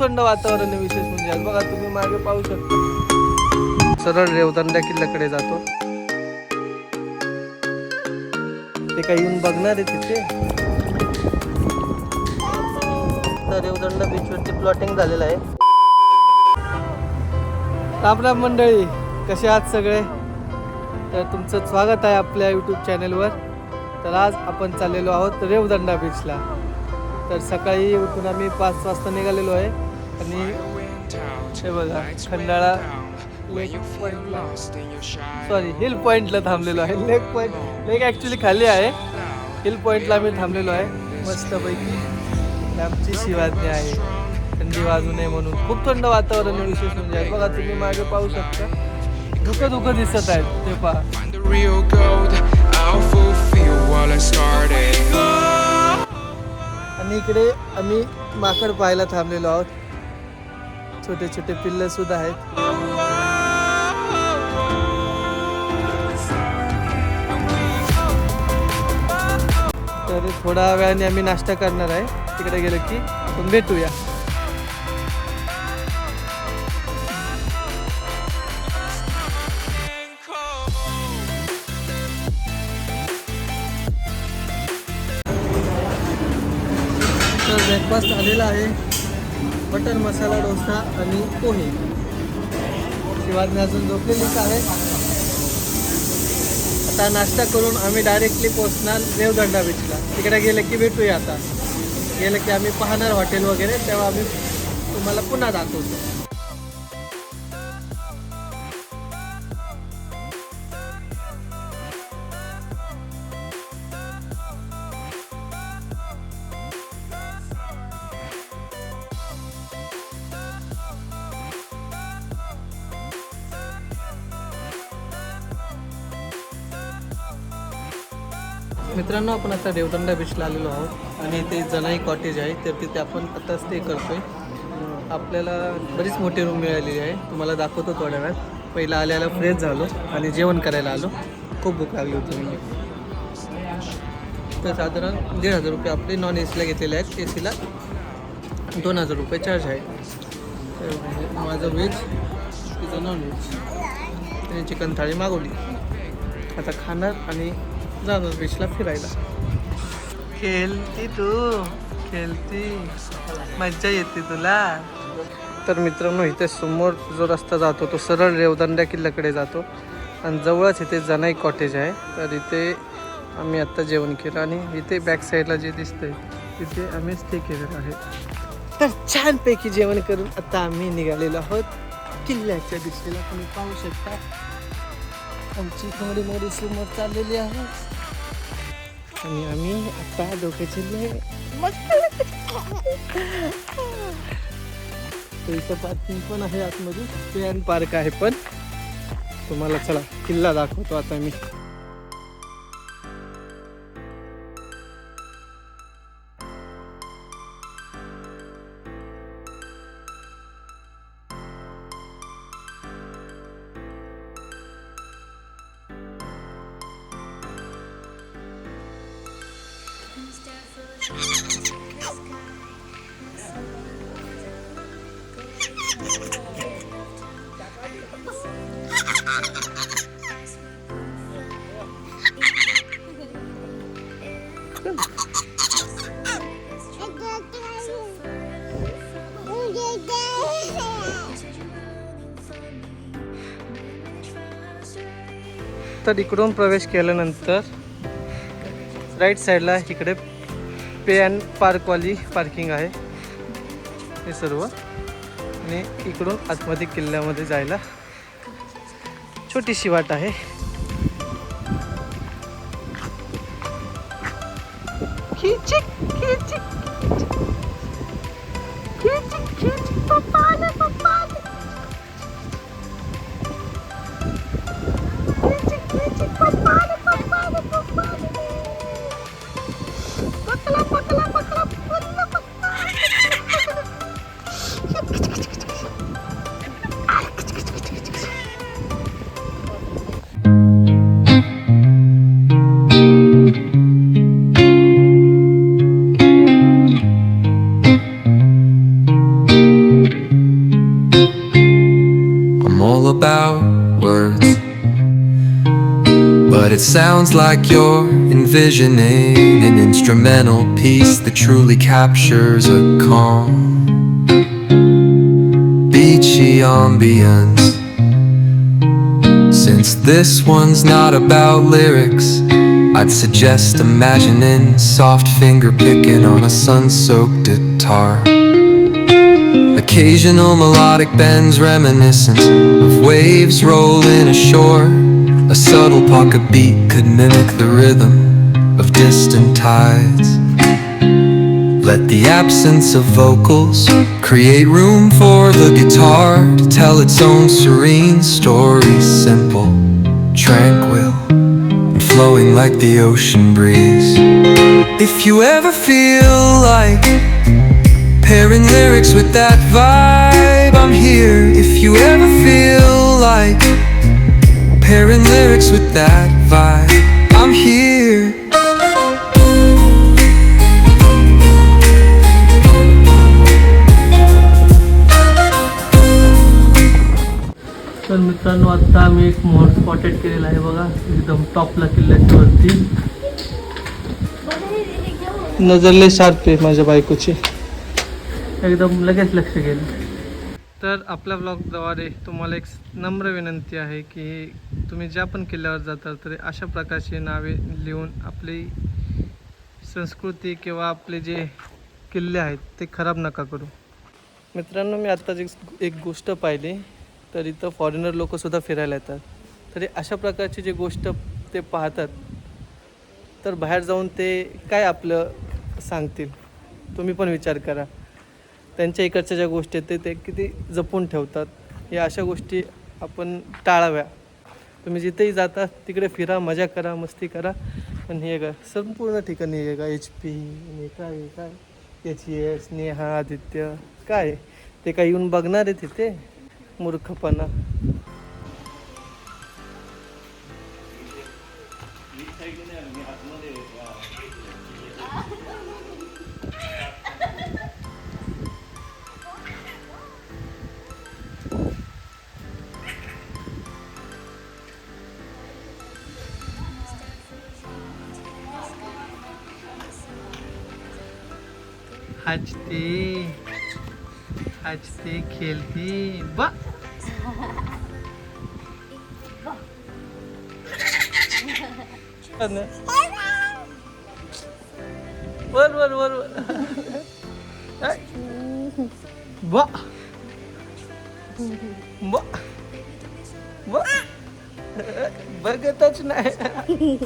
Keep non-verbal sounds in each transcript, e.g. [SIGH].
थंड वातावरण आहे विशेष म्हणजे. आज बघा तुम्ही मागे पाहू शकता. सरळ रेवदंड्या किल्ल्याकडे जातो. ते काही येऊन बघणार आहे तिथे. तर रेवदंडा बीचवरती प्लॉटिंग झालेलं आहे. राम राम मंडळी कसे आहात सगळे? तर तुमचं स्वागत आहे आपल्या यूट्यूब चॅनलवर तर आज आपण चाललेलो आहोत रेवदंडा बीचला तर सकाळी उठून आम्ही पाच वाजता निघालेलो आहे. आणि हे बघा खंडाळा लेक पॉईंटला सॉरी हिल पॉईंटला थांबलेलो आहे. लेक पॉईंट लेक ॲक्च्युली खाली आहे. हिल पॉईंटला आम्ही थांबलेलो आहे. मस्तपैकी आमची शिवाज्ञा आहे. थंडी वाजू नये म्हणून. खूप थंड वातावरण आहे विशेष म्हणजे. आहे. बघा तुम्ही मागे पाहू शकता. धुकं धुकं दिसत आहेत. ते पहा. आणि इकडे आम्ही माकड पाहायला थांबलेलो आहोत. छोटे छोटे पिल्ले सुद्धा आहेत. तर थोड्या वेळाने आम्ही नाश्ता करणार आहे. तिकडे गेलो की आपण भेटूया. तर ब्रेकफास्ट आलेला आहे. बटर मसाला डोसा आणि पोहे. शिवाजी अजून झोपलेलीच आहे आता नाश्ता करून आम्ही डायरेक्टली पोहोचणार देवदंडा बीचला तिकडे गेले की भेटूया आता. गेलं की आम्ही पाहणार हॉटेल वगैरे तेव्हा आम्ही तुम्हाला पुन्हा दाखवतो. मित्रांनो आपण आता देवदंडा बीचला आलेलो आहोत आणि ते जनाई कॉटेज आहे. तर तिथे आपण आता स्टे करतोय. आपल्याला बरीच मोठी रूम मिळालेली आहे. तुम्हाला दाखवतो थोड्या वेळात. पहिला आल्याला फ्रेश झालो आणि जेवण करायला आलो. खूप भूक लागली होती म्हणजे. तर साधारण दीड हजार रुपये आपले नॉन ए सीला घेतलेले आहेत. ए सीला दोन हजार रुपये चार्ज आहे. तर म्हणजे माझं व्हेज तिचं नॉन व्हेज त्याने चिकन थाळी मागवली. आता खाणार आणि जाणार बीचला फिरायला. खेळती तू खेळती. मज्जा येते तुला. तर मित्रांनो इथे समोर जो रस्ता जातो तो सरळ रेवदंड्या किल्ल्याकडे जातो. आणि जवळच इथे जनाई कॉटेज आहे. तर इथे आम्ही आत्ता जेवण केलं आणि इथे बॅक साईडला जे दिसतंय तिथे आम्ही स्टे केलेलं आहे. तर छानपैकी जेवण करून आता आम्ही निघालेलो आहोत. किल्ल्याच्या दिशेला तुम्ही पाहू शकता. आमची थोडी मोडी समोर चाललेली आहे. आणि आम्ही आता डोके चिरले इथं पार्किंग पण आहे आतमध्ये. पॅन पार्क आहे पण. तुम्हाला चला किल्ला दाखवतो आता मी. तर इकडून प्रवेश केल्यानंतर राईट साईडला इकडे पे अँड पार्कवाली पार्किंग आहे. हे सर्व. आणि इकडून आतमध्ये किल्ल्यामध्ये जायला छोटीशी वाट आहे. खिचिक, like you're envisioning an instrumental piece that truly captures a calm, beachy ambience. Since this one's not about lyrics, I'd suggest imagining soft finger picking on a sun soaked guitar. Occasional melodic bends reminiscent of waves rolling ashore. A subtle pocket beat could mimic the rhythm of distant tides. Let the absence of vocals create room for the guitar to tell its own serene story, simple, tranquil, and flowing like the ocean breeze. If you ever feel like pairing lyrics with that vibe, I'm here. If you ever feel like pairing lyrics with that vibe, I'm here. तर मित्रांनो आत्ता आम्ही एक मोहर spotted केलेला आहे बघा. एकदम टॉपला किल्ल्याच्या वरती नजरले शार्प आहे माझ्या बायकोची. एकदम लगेच लक्ष गेलं. तर आपल्या ब्लॉगद्वारे तुम्हाला एक नम्र विनंती आहे की तुम्ही ज्या पण किल्ल्यावर जाताल तर अशा प्रकारची नावे लिहून आपली संस्कृती किंवा आपले जे किल्ले आहेत ते खराब नका करू. मित्रांनो मी आत्ताच एक एक गोष्ट पाहिली तर इथं फॉरेनर लोकंसुद्धा फिरायला येतात. तरी अशा प्रकारची जी गोष्ट ते पाहतात तर बाहेर जाऊन ते काय आपलं सांगतील तुम्ही पण विचार करा. त्यांच्या इकडच्या ज्या गोष्टी आहेत ते ते किती जपून ठेवतात. या अशा गोष्टी आपण टाळाव्या. तुम्ही जिथेही जाता तिकडे फिरा मजा करा मस्ती करा. पण हे का संपूर्ण ठिकाणी हे का एच पी हे काय हे काय? एच एस नेहा आदित्य काय? ते काय येऊन बघणार आहे तिथे मूर्खपणा. हजते हजते खेलते बा वर वर वर बघतच नाही.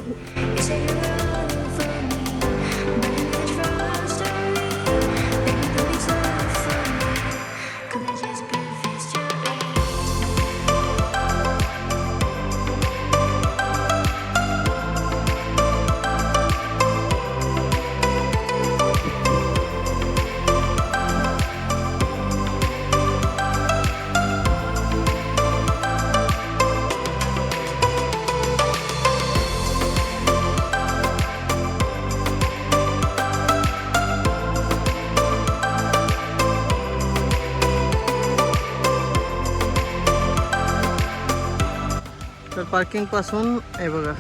पार्किंगपासून हे बघा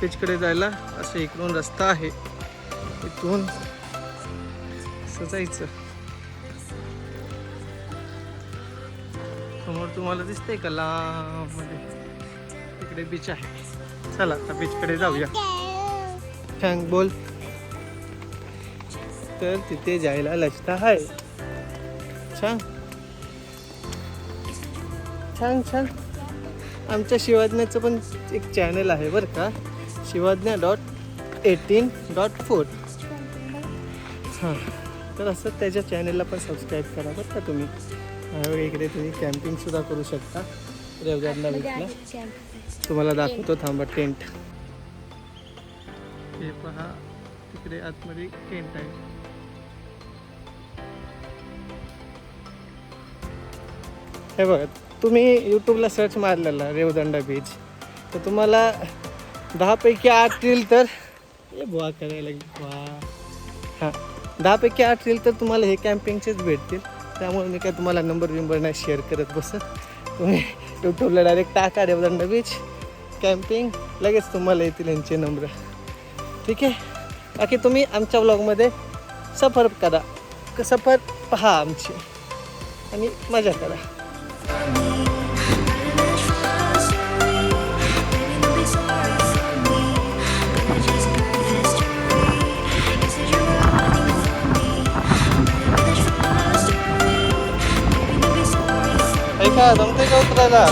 बीचकडे जायला असं इकडून रस्ता आहे. इथून असं जायचं समोर तुम्हाला दिसतंय का? लांबमध्ये. तिकडे बीच आहे. चला आता बीचकडे जाऊया. थँक बोल. तर तिथे जायला रस्ता आहे. छान छान छान आमच्या शिवाज्ञाचं पण एक चॅनल आहे बरं का. Shivadnya dot eighteen dot four हां तर असं त्याच्या चॅनलला पण सबस्क्राईब करा बरं का तुम्ही. इकडे तुम्ही कॅम्पिंगसुद्धा करू शकता. रेवगाडला बीचला तुम्हाला दाखवतो थांबा टेंट हे पहा तिकडे आतमध्ये टेंट आहे. हे बघा तुम्ही यूट्यूबला सर्च मारलेला रेवदंडा बीच तर तुम्हाला दहापैकी आठ रील तर ए बुवा करायला बुवा. हां. दहापैकी आठ रील तर तुम्हाला हे कॅम्पिंगचेच भेटतील. त्यामुळे मी काय तुम्हाला नंबर बिंबर नाही शेअर करत बसत. तुम्ही यूट्यूबला डायरेक्ट टाका रेवदंडा बीच कॅम्पिंग लगेच तुम्हाला येतील यांचे नंबर ठीक आहे? बाकी तुम्ही आमच्या ब्लॉगमध्ये सफर करा. क- सफर पहा आमची. आणि मजा करा. ऐका जमते का उतरायला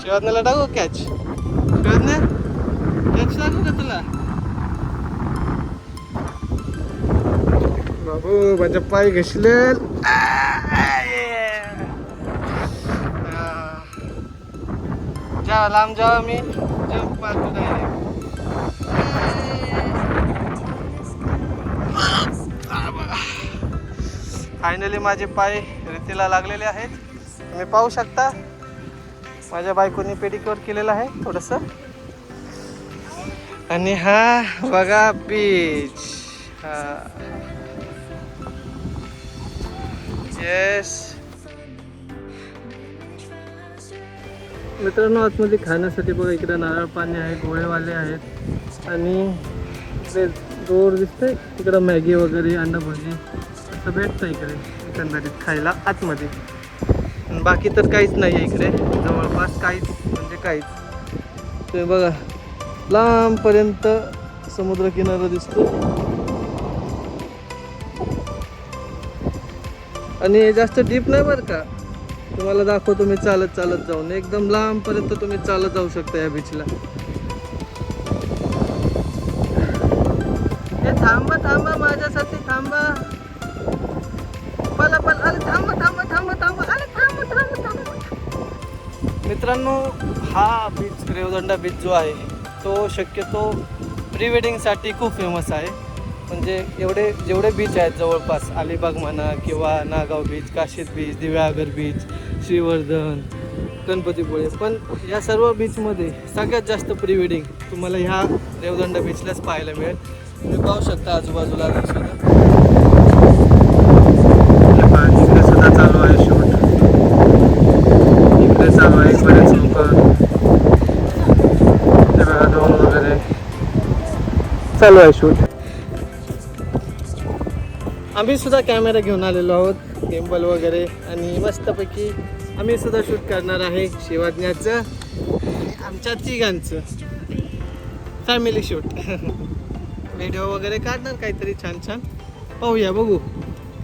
शिवाजनाला टाकू कॅच शिवाजने कॅच लागू का तुला बाबू माझ्या पाय घसले जा लांब जावा मी जंप मारतो फायनली माझे पाय रेतीला लागलेले आहेत. तुम्ही पाहू शकता. माझ्या बायकोनी पेडिक्युअर केलेलं आहे थोडंसं. आणि हा बघा बीच हा. येस मित्रांनो आतमध्ये खाण्यासाठी बघा इकडे नारळ पाणी आहे गोळेवाले आहेत. आणि इकडे जोर दिसतंय तिकडं मॅगी वगैरे अंडा भजी असं भेटतं इकडे एकंदरीत खायला आतमध्ये. बाकी तर काहीच नाही आहे इकडे जवळपास काहीच म्हणजे काहीच. तुम्ही बघा लांबपर्यंत समुद्रकिनारा दिसतो. आणि हे जास्त डीप नाही बरं का? तुम्हाला दाखवतो तुम्ही चालत चालत जाऊन. एकदम लांबपर्यंत तुम्ही चालत जाऊ शकता या बीचला हे थांबा थांबा माझ्यासाठी थांबा. पला पला अरे थांबा थांबा थांबा थांबा. अरे थांबा थांबा थांबा. मित्रांनो हा बीच रेवदंडा बीच जो आहे तो शक्यतो प्री वेडिंगसाठी खूप फेमस आहे. म्हणजे एवढे जेवढे बीच आहेत जवळपास अलिबाग म्हणा किंवा Nagaon beach Kashid beach Diveagar beach Shrivardhan Ganpatipule. पण या सर्व बीचमध्ये सगळ्यात जास्त प्री वेडिंग तुम्हाला ह्या रेवदंडा बीचलाच पाहायला मिळेल. तुम्ही पाहू शकता आजूबाजूला सुद्धा सुद्धा चालू आहे शूट इकडे चालू आहे बरेच लोक. ड्रोन वगैरे. चालू आहे शूट आम्ही सुद्धा कॅमेरा घेऊन आलेलो आहोत टेम्पल वगैरे आणि मस्तपैकी आम्ही सुद्धा शूट करणार आहे शिवाज्ञाचं आमच्या तिघांचं. फॅमिली शूट व्हिडिओ वगैरे काढणार काहीतरी छान छान. पाहूया बघू.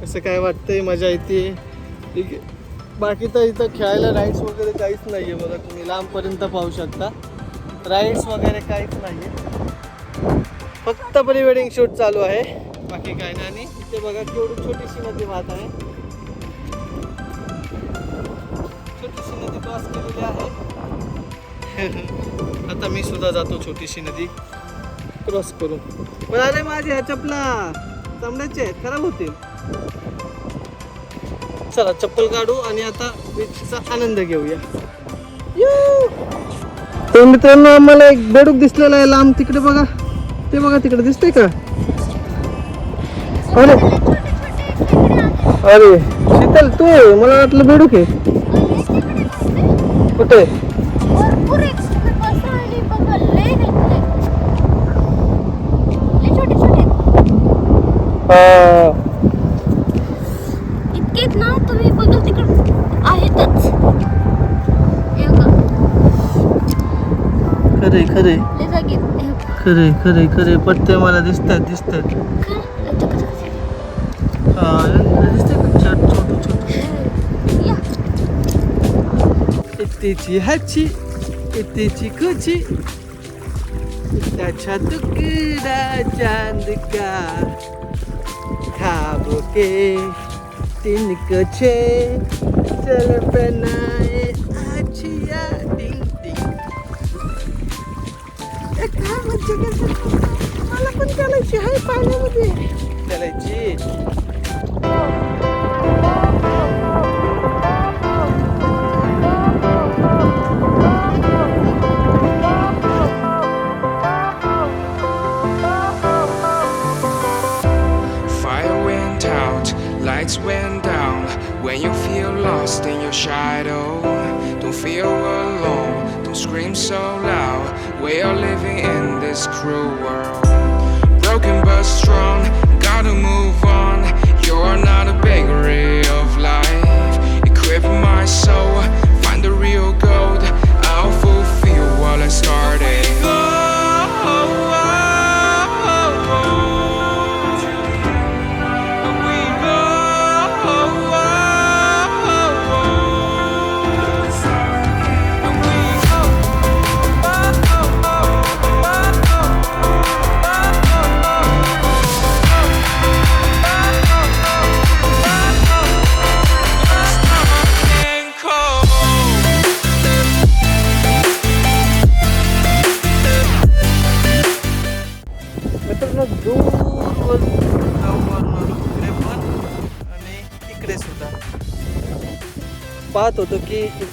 कसं काय वाटतंय मजा येते. ठीक आहे. बाकी तर इथं खेळायला राईड्स वगैरे काहीच नाही आहे बघा तुम्ही. लांबपर्यंत पाहू शकता. राईड्स वगैरे काहीच नाही आहे फक्त प्री वेडिंग शूट चालू आहे. बाकी काय नाही. ते बघा केवढी छोटीशी नदी वाहत आहे. छोटीशी नदी क्रॉस केलेली आहे. [LAUGHS] आता मी सुद्धा जातो छोटीशी नदी क्रॉस करून. पण अरे माझ्या ह्या चपला चांबड्याचे आहेत खराब होतील. चला चप्पल काढू आणि आता बीचचा आनंद घेऊया. तर मित्रांनो आम्हाला एक बेडूक दिसलेला आहे लांब. तिकडे बघा. ते बघा तिकडे दिसतंय का? अरे. अरे शीतल तू आहे मला वाटलं बेडूक आहे कुठे? इतकेच ना तुम्ही बघा तिकडे आहेतच. बघा. खरे खरे. हे. खरे खरे खरे पट्टे मला दिसतात दिसतात अच्छा. हा दिसते का छोट छोट छोट या. इत्तीची हाची इत्तीची कुची त्याच्या तुकडा चांद का खाबो के तिनको छे चल बनाए आछिया डिंग डिंग ए, काय We are living in this cruel world. Broken but strong,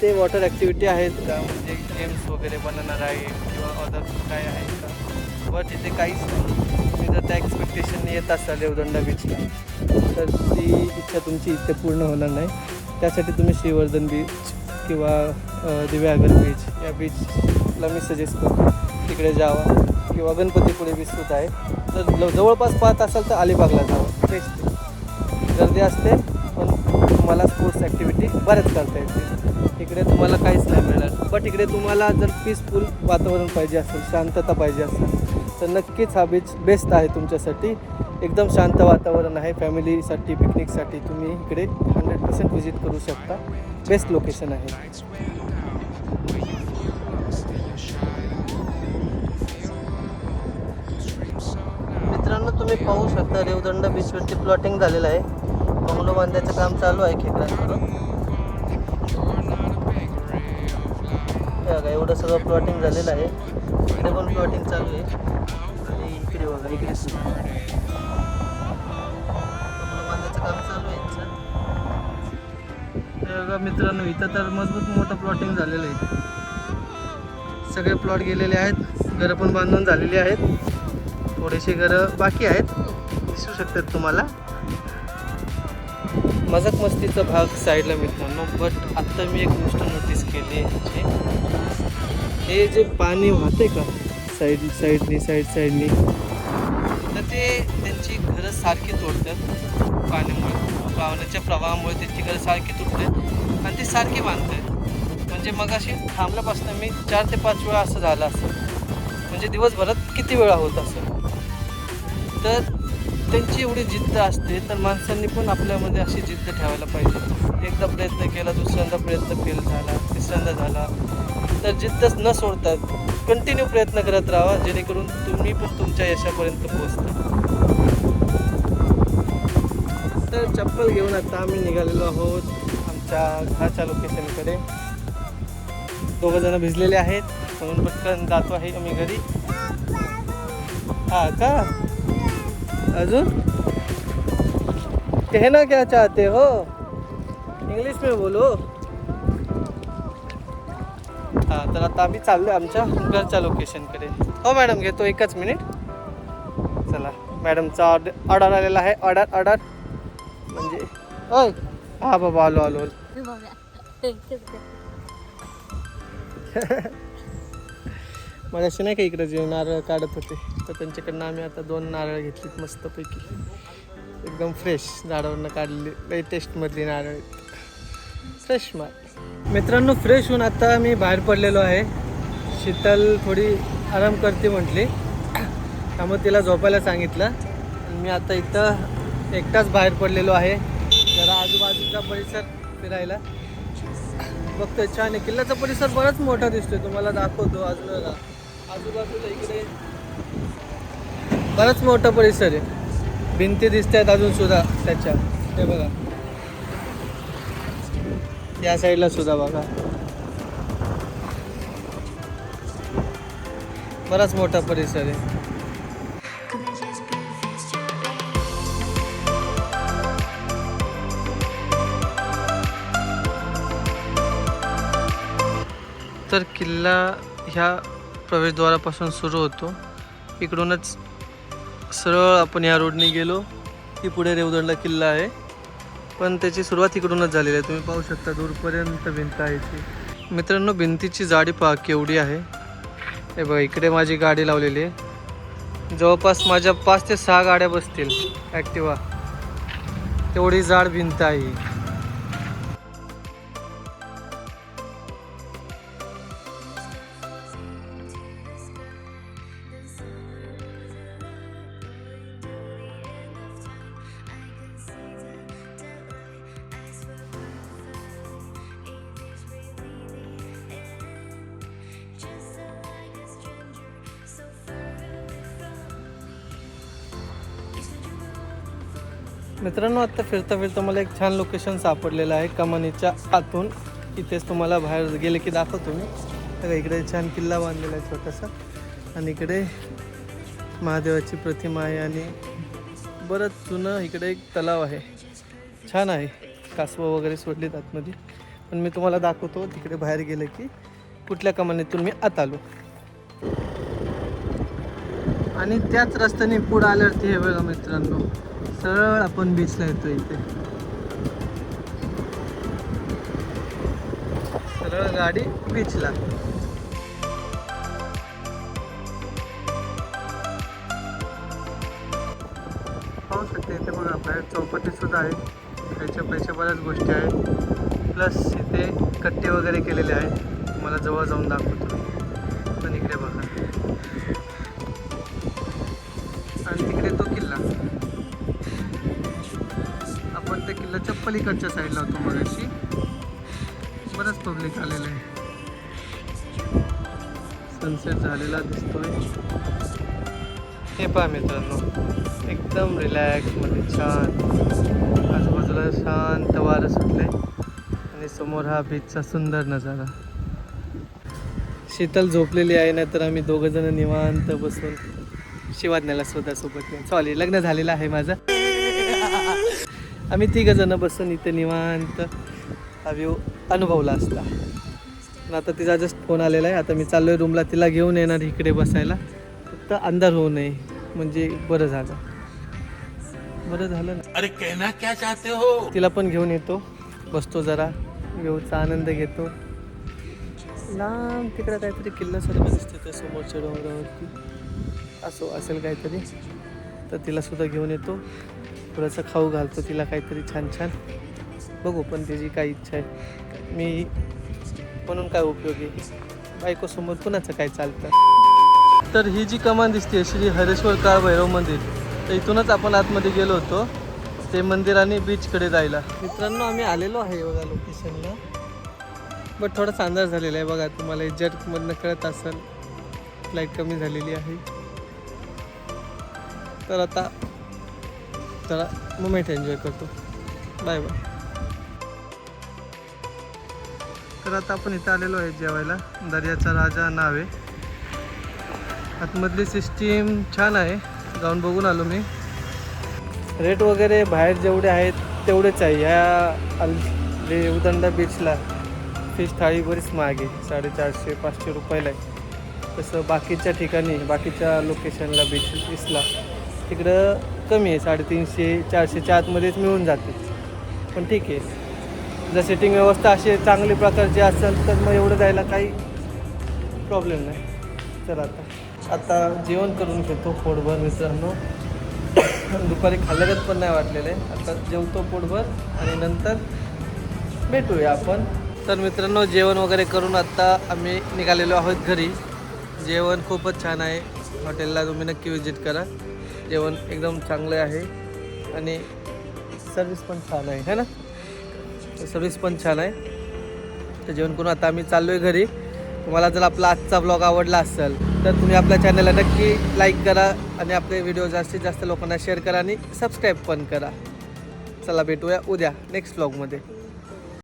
इथे वॉटर ॲक्टिव्हिटी आहेत का म्हणजे गेम्स वगैरे बनवणार आहे किंवा अदर काय आहे का? बट इथे काहीच नाही. जर त्या एक्सपेक्टेशनने येत असाल रेवदंडा बीचला तर ती इच्छा तुमची इथे पूर्ण होणार नाही. त्यासाठी तुम्ही श्रीवर्धन बीच किंवा दिव्यागर बीच या बीचला मी सजेस्ट करतो. तिकडे जावा. किंवा गणपतीपुळे बीच सुद्धा आहे. तर जवळपास पाहत असाल तर अलिबागला जावं. बेस्ट गर्दी असते पण तुम्हाला स्पोर्ट्स ॲक्टिव्हिटी बऱ्याच करता येते. इकडे तुम्हाला काहीच नाही मिळणार. बट इकडे तुम्हाला जर पीसफुल वातावरण पाहिजे असेल शांतता पाहिजे असेल तर नक्कीच हा बीच बेस्ट आहे तुमच्यासाठी. एकदम शांत वातावरण आहे. फॅमिलीसाठी पिकनिकसाठी तुम्ही इकडे हंड्रेड पर्सेंट व्हिजिट करू शकता. बेस्ट लोकेशन आहे. मित्रांनो तुम्ही पाहू शकता रेवदंड बीचवरती प्लॉटिंग झालेलं आहे. बंगलो बांधायचं काम चालू आहे खेकड्यांकडून हे बघा एवढं सगळं प्लॉटिंग झालेलं आहे. इकडे पण प्लॉटिंग चालू आहे. आणि इकडे बघा इकडे बांधायचं काम चालू आहे हे बघा मित्रांनो इथं तर मजबूत मोठं प्लॉटिंग झालेलं आहे. सगळे प्लॉट गेलेले आहेत. घरं पण बांधून झालेली आहेत. थोडेसे घरं बाकी आहेत. दिसू शकतात तुम्हाला. मजाक मस्तीचा भाग साईडला मित्रांनो बट आत्ता मी एक गोष्ट नोटीस केली आहे. हे जे पाणी वाहते का? साईड साईडनी साईड साईडनी. तर ते त्यांची घरं सारखी तोडतात पाण्यामुळे. पाण्याच्या प्रवाहामुळे त्यांची घरं सारखी तुटतात आणि ती सारखी बांधतात. म्हणजे मग अशी थांबल्यापासून मी चार ते पाच वेळा असं झालं असं. म्हणजे दिवसभरात किती वेळा होत असेल तर त्यांची एवढी जिद्द असते तर माणसांनी पण आपल्यामध्ये अशी जिद्द ठेवायला पाहिजे. एकदा प्रयत्न केला दुसऱ्यांदा प्रयत्न फेल झाला तिसऱ्यांदा झाला. तर जिद्दच न सोडता कंटिन्यू प्रयत्न करत राहा जेणेकरून तुम्ही पण तुमच्या यशापर्यंत पोहोचता. तर चप्पल घेऊन आता आम्ही निघालेलो आहोत आमच्या घराच्या लोकेशनकडे. दोघं जण भिजलेले आहेत. म्हणून पटकन जातो आहे आम्ही घरी. हा का? अजून? कहना क्या चाहते हो. इंग्लिश में बोलो तर आता आम्ही चाललो आमच्या घरच्या लोकेशनकडे हो मॅडम घेतो एकच मिनिट चला मॅडमचा ऑर्डर ऑर्डर आलेला आहे. ऑर्डर ऑर्डर म्हणजे ओय हा बाबा आलो आलो आलो. [LAUGHS] मगाशी नाही का इकडे जे नारळ काढत होते तर त्यांच्याकडनं आम्ही आता दोन नारळ घेतलीत मस्तपैकी. एकदम फ्रेश झाडावरनं काढलेली. लेटेस्टमधली नारळ फ्रेश माल. मित्रांनो फ्रेश होऊन आता मी बाहेर पडलेलो आहे. शीतल थोडी आराम करते म्हटली. त्यामुळे तिला झोपायला सांगितलं. मी आता इथं एकटाच बाहेर पडलेलो आहे. जरा आजूबाजूचा परिसर फिरायला. बघतोय छान आहे. किल्ल्याचा परिसर बराच मोठा दिसतोय. तुम्हाला दाखवतो आजूबाजूला आजूबाजूला इकडे बराच मोठा परिसर आहे. भिंती दिसत आहेत अजून सुद्धा त्याच्या. हे बघा. या साईडला सुद्धा बघा. बराच मोठा परिसर आहे. तर किल्ला ह्या प्रवेशद्वारापासून सुरू होतो. इकडूनच सरळ आपण या रोडने गेलो. की पुढे रेवदंडला किल्ला आहे. पण त्याची सुरुवात इकडूनच झालेली आहे. तुम्ही पाहू शकता दूरपर्यंत भिंत आहे ती. मित्रांनो भिंतीची जाडी पहा केवढी आहे. हे बघा इकडे माझी गाडी लावलेली आहे. जवळपास माझ्या पाच ते सहा गाड्या बसतील. ॲक्टिवा तेवढी जाड भिंत आहे मित्रांनो आता फिरता फिरता मला एक छान लोकेशन सापडलेलं आहे. कमानीच्या आतून. इथेच तुम्हाला बाहेर गेले की दाखवतो मी. तर इकडे छान किल्ला बांधलेला आहे छोटासा. आणि इकडे महादेवाची प्रतिमा आहे आणि बरंच जुनं इकडे एक तलाव आहे. छान आहे. कासवं वगैरे सोडलेत आतमध्ये. पण मी तुम्हाला दाखवतो तिकडे बाहेर गेलं की कुठल्या कमानीतून मी आत आलो. आणि त्याच रस्त्याने पुढं आल्यावरती हे बघा मित्रांनो. सरळ आपण बीचला येतो इथे. सरळ गाडी बीचला पाहू शकते इथे बघा बाहेर चौपटी सुद्धा आहे त्याच्या पैसे बऱ्याच गोष्टी आहेत. प्लस इथे कट्टे वगैरे केलेले आहेत. तुम्हाला जवळ जाऊन दाखवतो. पलीकडच्या साईडला होतो मगाशी. बरंच पब्लिक आलेलं आहे. सनसेट झालेला दिसतोय. हे पहा मित्रांनो एकदम रिलॅक्समध्ये छान. आजूबाजूला शांत वारं सुटले आणि समोर हा बीचचा सुंदर नजारा. शीतल झोपलेली आहे ना तर आम्ही दोघं जण निवांत बसून शिवाज्ञाला स्वतःसोबत नाही सॉरी लग्न झालेलं आहे माझं. आम्ही तिघ जण बसून इथे निवांत हा व्ह्यू अनुभवला असता. पण आता तिचा जस्ट फोन आलेला आहे. आता मी चाललो आहे रूमला तिला घेऊन येणार इकडे बसायला. फक्त अंधार होऊ नये. म्हणजे बरं झालं. बरं झालं ना. अरे कहना क्या चाहते हो? तिला पण घेऊन येतो. बसतो जरा. व्ह्यूचा आनंद घेतो. लांब तिकडे काहीतरी किल्ला सारखं दिसतं त्या समोरच्या डोंगरावरती. असो असेल काहीतरी. तर तिला सुद्धा घेऊन येतो. थोडंसं खाऊ घालतो तिला काहीतरी छान छान. बघू पण तिची काय इच्छा आहे. मी म्हणून काय उपयोगी बायकोसमोर कुणाचं काय चालतं? तर ही जी कमान दिसते श्री हरेश्वर काळ भैरव मंदिर तर इथूनच आपण आतमध्ये गेलो होतो. ते मंदिर आणि बीचकडे जायला. मित्रांनो आम्ही आलेलो आहे बघा लोकेशनला बट थोडासा अंदाज झालेला आहे बघा. तुम्हाला जर्कमधनं कळत असेल. फ्लाईट कमी झालेली आहे. तर आता जरा मुमेंट एन्जॉय करतो. बाय बाय तर आता आपण इथं आलेलो आहे जेवायला. दर्याचा राजा नाव आहे. आतमधली सिस्टीम छान आहे. जाऊन बघून आलो मी. रेट वगैरे बाहेर जेवढे आहेत तेवढेच आहे. ह्या अल उदंडा बीचला फिश थाळी बरीच मागे साडेचारशे पाचशे रुपयाला आहे. तसं बाकीच्या ठिकाणी बाकीच्या लोकेशनला बीच बीचला तिकडं कमी आहे साडेतीनशे चारशेच्या आतमध्येच मिळून जाते. पण ठीक आहे. जर सिटिंग व्यवस्था अशी चांगली प्रकारची असेल तर मग एवढं जायला काही प्रॉब्लेम नाही. तर आता. आता जेवण करून घेतो पोटभर मित्रांनो. दुपारी खाल्ल्यागत पण नाही वाटलेलं आहे. आता जेवतो पोटभर आणि नंतर भेटूया आपण. तर मित्रांनो जेवण वगैरे करून आत्ता आम्ही निघालेलो आहोत घरी. जेवण खूपच छान आहे. हॉटेलला तुम्ही नक्की व्हिजिट करा. जेवण एकदम चांगलं आहे. आणि सर्विस पण छान आहे है ना? सर्विस पण छान आहे. तर जेवण करून आता आम्ही चाललो आहे घरी. तुम्हाला जर आपला आजचा ब्लॉग आवडला असेल तर तुम्ही आपल्या चॅनलला नक्की लाईक करा आणि आपले व्हिडिओ जास्तीत जास्त लोकांना शेअर करा आणि सबस्क्राईब पण करा. चला भेटूया उद्या नेक्स्ट ब्लॉगमध्ये